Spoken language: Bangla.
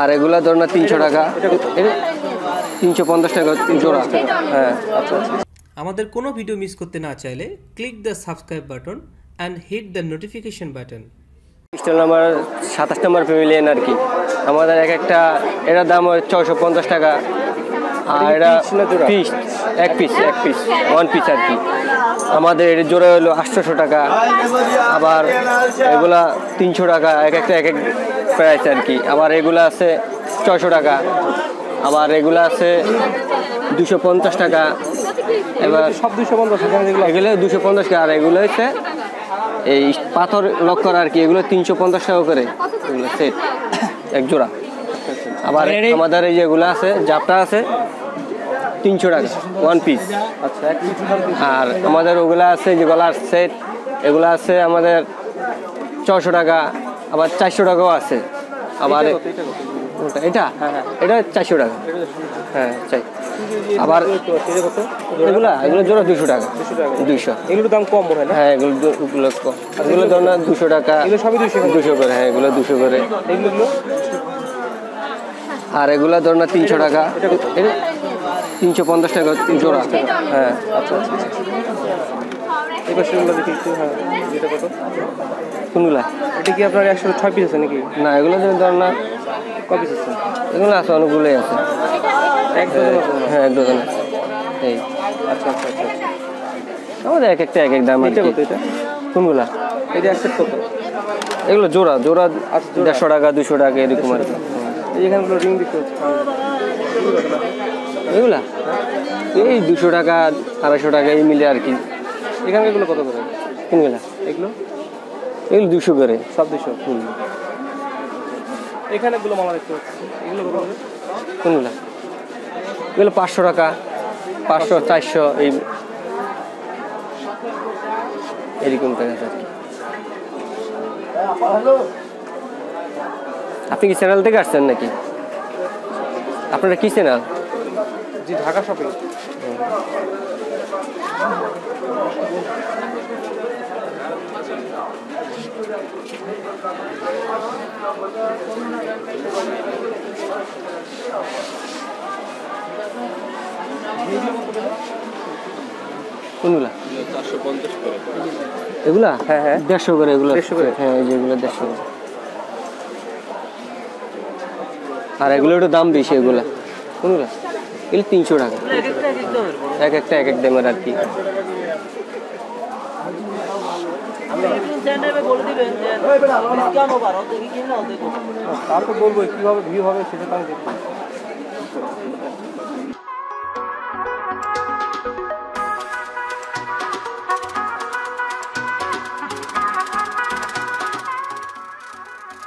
আর এগুলা ধর না তিনশো টাকা। তিনশো পঞ্চাশ টাকা জোড়া হ্যাঁ আমাদের কোনো ভিডিও মিস করতে না চাইলে click the subscribe button and hit the notification button stall number সাতাশ নম্বর ফ্যামিলিয়ান আর কি আমাদের এক একটা এটার দাম ছশো পঞ্চাশ টাকা। আর এটা পিস এক পিস এক পিস ওয়ান পিস আর কি। আমাদের এর জোড়া হলো আটশোশো টাকা আবার এগুলা তিনশো টাকা এক একটা এক এক প্রাইস আর কি। আবার এগুলা আছে ছয়শো টাকা আবার এগুলা আছে দুশো পঞ্চাশ টাকা এবার সব দুশো পঞ্চাশ যেগুলো এগুলো দুশো পঞ্চাশ টাকা আর এগুলো হচ্ছে এই পাথর লক্কর আর কি এগুলো তিনশো পঞ্চাশ টাকা করে। এগুলো সেট এক জোড়া। আবার আমাদের এই যেগুলো আছে জাপটা আছে তিনশো টাকা ওয়ান পিস আচ্ছা আর আমাদের ওগুলো আছে যে গলার সেট এগুলো আছে আমাদের ছশো টাকা আবার চারশো টাকাও আছে। আবার এটা? এটা চারশো টাকা। হ্যাঁ চাই। আবার এগুলা এগুলো জোড়া দুশো টাকা। দুশো এগুলোর দাম কম মনে হয় না? হ্যাঁ এগুলো এগুলো কম। এগুলো ধর না দুশো টাকা। এগুলো সবই দুশো দুশো করে হ্যাঁ এগুলো দুশো করে। আর এগুলো ধর না তিনশো টাকা। তিনশো পঞ্চাশ টাকা জোড়া। হ্যাঁ আচ্ছা আচ্ছা। এই দেখি একটু হ্যাঁ এটা কত? কোনগুলা? এটা কি আপনার একশো ছয় পিস আছে নাকি? না এগুলো ধর না ক পিস আছে? এগুলো আছে অনেকগুলোই আছে। এক ডজন হয়। এক ডজন আছে। এই। আচ্ছা আচ্ছা আচ্ছা। আমাদের এক একটা এক এক দাম এটা কত এটা? কোনগুলা? এটা একশো কত? এগুলো জোড়া জোড়া দেড়শো টাকা দুশো টাকা এরকম আর কি। এই রিং দেখতে হচ্ছে এগুলা? এই দুশো টাকা আড়াইশো টাকা এই মিলে আর কি। এখানে এগুলো কত করে? কোনগুলা এগুলো? এগুলো দুশো করে। সব দুশো। এখানে এগুলো মামা দেখতে পাচ্ছি। এগুলো কত করে? কোনগুলা এগুলো পাঁচশো টাকা। পাঁচশো চারশো এই এরকম টাকা আর কি। আপনি কি চ্যানেল থেকে আসছেন নাকি? আপনারা কি চ্যানেল? জি ঢাকা শপিং কোনগুলা? এগুলা? হ্যাঁ, হ্যাঁ। দেড়শো করে এগুলো। 150 করে? হ্যাঁ যেগুলো দেড়শো করে। আর এগুলো একটু দাম বেশি এগুলা। কোনগুলা? এগুলো তিনশো টাকা। এক একটা, এক এক দামের আর কি। তারপর বলব কীভাবে ভিড় হবে সেটা তো দেখব।